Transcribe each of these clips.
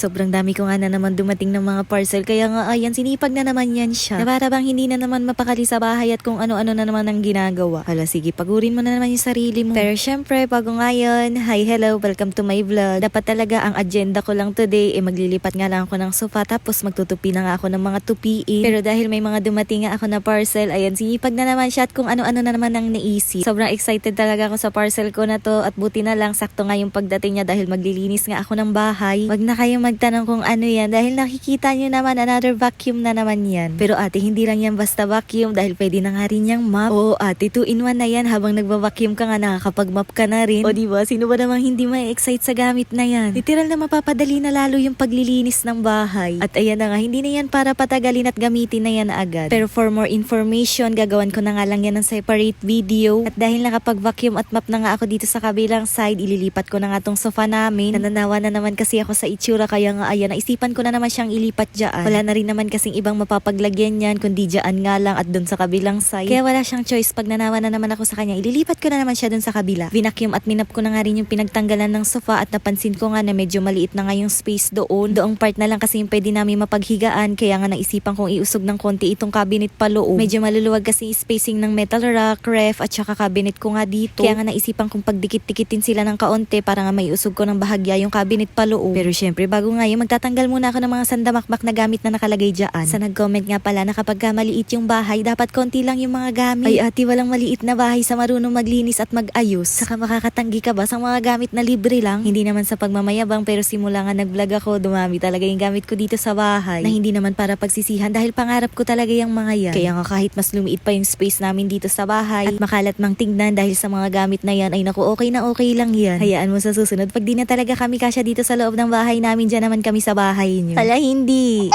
Sobrang dami ko nga na naman dumating ng mga parcel kaya nga ayan sinipag na naman yan siya. Na para bang hindi na naman mapakali sa bahay at kung ano-ano na naman ang ginagawa. Hala sige, pagurin mo na naman yung sarili mo. Pero syempre, bago ngayon, hi hello, welcome to my vlog. Dapat talaga ang agenda ko lang today, eh maglilipat nga lang ako ng sofa tapos magtutupi na nga ako ng mga tupiin. Pero dahil may mga dumating nga ako na parcel, ayan sinipag na naman siya at kung ano-ano na naman ang naisip. Sobrang excited talaga ako sa parcel ko na to at buti na lang sakto nga yung pagdating niya dahil maglilinis nga ako ng bahay. Wag na kayong magtanong kung ano yan dahil nakikita nyo naman another vacuum na naman yan. Pero ate, hindi lang yan basta vacuum dahil pwede na nga rin yung mop. Oo ate, 2 in 1 na yan habang nagva-vacuum ka nga nakakapag-mop ka na rin. O diba, sino ba namang hindi ma-excite sa gamit na yan? Literal na mapapadali na lalo yung paglilinis ng bahay. At ayan na nga, hindi na yan para patagalin at gamitin na yan agad. Pero for more information, gagawan ko na nga lang yan ng separate video. At dahil nakapag-vacuum at mop na nga ako dito sa kabilang side, ililipat ko na nga tong sofa namin. Nananawa na naman kasi ako sa itsura kaya nga ayan, naisipan ko na naman siyang ilipat dyan. Wala na rin naman kasing ibang mapapaglagyan yan kundi dyan nga lang at dun sa kabilang side. Kaya wala siyang choice pag nanawa na naman ako sa kanya, ililipat ko na naman siya dun sa kabila. Vinacuum at minap ko na nga rin yung pinagtanggalan ng sofa at napansin ko nga na medyo maliit na nga yung space doon. Doong part na lang kasi yung pwede namin mapaghigaan kaya nga naisipan kong iusog ng konti itong cabinet pa loob. Medyo maluluwag kasi spacing ng metal rack, ref at saka cabinet ko nga dito. Kaya nga naisipan kong pagdikit-dikitin sila ng kaunti para nga may usog ko ng bahagya yung cabinet pa loob. Pero syempre bago nga yun, magtatanggal muna ako ng mga sandamakmak na gamit na nakalagay dyan. Sa nag-comment nga pala na kapag ka maliit yung bahay, dapat konti lang yung mga gamit. Ay ate, walang maliit na bahay sa marunong maglinis at mag-ayos. Saka makakatanggi ka ba sa mga gamit na libre lang? Hindi naman sa pagmamayabang pero simula nga nag-vlog ako, dumami talaga yung gamit ko dito sa bahay. Na hindi naman para pagsisihan dahil pangarap ko talaga yung mga yan. Kaya nga kahit mas lumiit pa yung space namin dito sa bahay at makalat mang tingnan dahil sa mga gamit na yan, ay naku okay na okay lang yan. Hayaan mo sa susunod, pag di na talaga kami kasya dito sa loob ng bahay namin, dyan naman kami sa bahay niyo. Hala hindi!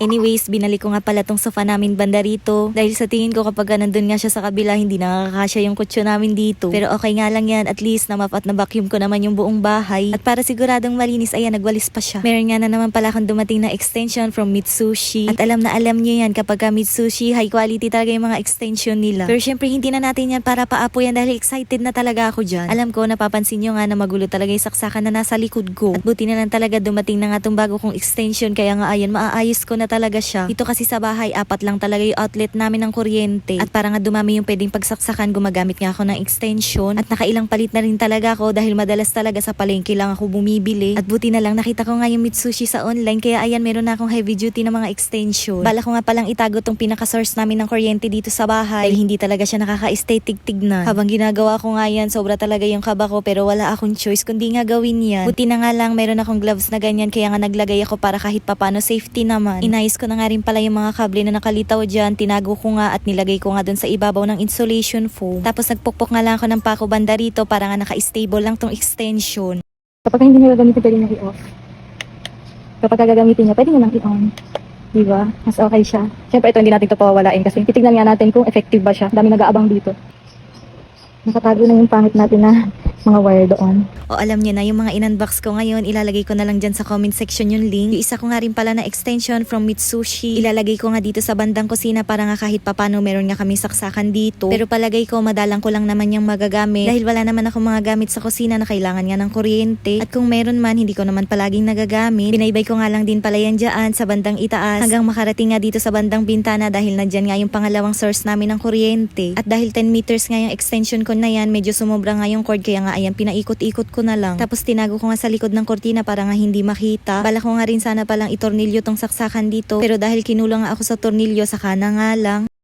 Anyways, binalik ko nga pala tong sofa namin banda rito. Dahil sa tingin ko kapag nandun nga siya sa kabila, hindi nakakasya yung kutso namin dito. Pero okay nga lang yan, at least namap at na-vacuum ko naman yung buong bahay. At para siguradong malinis, ayan, nagwalis pa siya. Meron nga na naman pala akong dumating na extension from Mitsushi. At alam na alam niyo yan, kapag ka Mitsushi, high quality talaga yung mga extension nila. Pero syempre, hindi na natin yan para paapo yan dahil excited na talaga ako dyan. Alam ko, napapansin nyo nga na magulo talaga yung saksakan na nasa likod ko. At buti na lang talaga dumating na nga tong bago kong extension, kaya nga ayan, maaayos ko na talaga siya. Dito kasi sa bahay, apat lang talaga yung outlet namin ng kuryente. At para nga dumami yung pwedeng pagsaksakan, gumagamit nga ako ng extension. At nakailang palit na rin talaga ako dahil madalas talaga sa palengke lang ako bumibili. At buti na lang nakita ko nga yung Mitsushi sa online, kaya ayan, meron na akong heavy duty na mga extension. Bala ko nga palang itago tong pinaka-source namin ng kuryente dito sa bahay dahil hindi talaga siya nakaka-stay tigtignan. Habang ginagawa ko nga yan, sobra talaga yung kaba ko pero wala akong choice kundi nga gawin yan. Buti na nga lang, meron akong gloves na ganyan kaya nga naglagay ako para kahit papano safety naman. Inayos ko na nga rin pala yung mga kable na nakalitaw dyan, tinago ko nga at nilagay ko nga dun sa ibabaw ng insulation foam. Tapos nagpukpok nga lang ako ng pako banda rito para nga naka-stable lang tong extension. Kapag hindi nyo gagamitin, pwede nyo i-off. Kapag gagamitin nyo, pwede nyo lang i-on. Diba? Mas okay siya. Siyempre, ito hindi natin ito pawawalain kasi titignan nga natin kung effective ba siya. Dami nag-aabang dito. Nakatago na yung pangit natin na mga wire doon. O alam niyo na, yung mga in-unbox ko ngayon, ilalagay ko na lang dyan sa comment section yung link. Yung isa ko nga rin pala na extension from Mitsushi. Ilalagay ko nga dito sa bandang kusina para nga kahit papano meron nga kami saksakan dito. Pero palagay ko, madalang ko lang naman yung magagamit. Dahil wala naman ako mga gamit sa kusina na kailangan nga ng kuryente. At kung meron man, hindi ko naman palaging nagagamit. Binaybay ko nga lang din pala yan dyan sa bandang itaas. Hanggang makarating nga dito sa bandang bintana dahil nandyan nga yung pangalawang source namin ng kuryente. At dahil 10 meters nga yung extension ko na yan, medyo sumobra nga yung cord kaya nga ayan pinaikot-ikot ko na lang. Tapos tinago ko nga sa likod ng kortina para nga hindi makita. Bala ko nga rin sana palang itornilyo tong saksakan dito. Pero dahil kinulang nga ako sa tornilyo, saka na nga lang.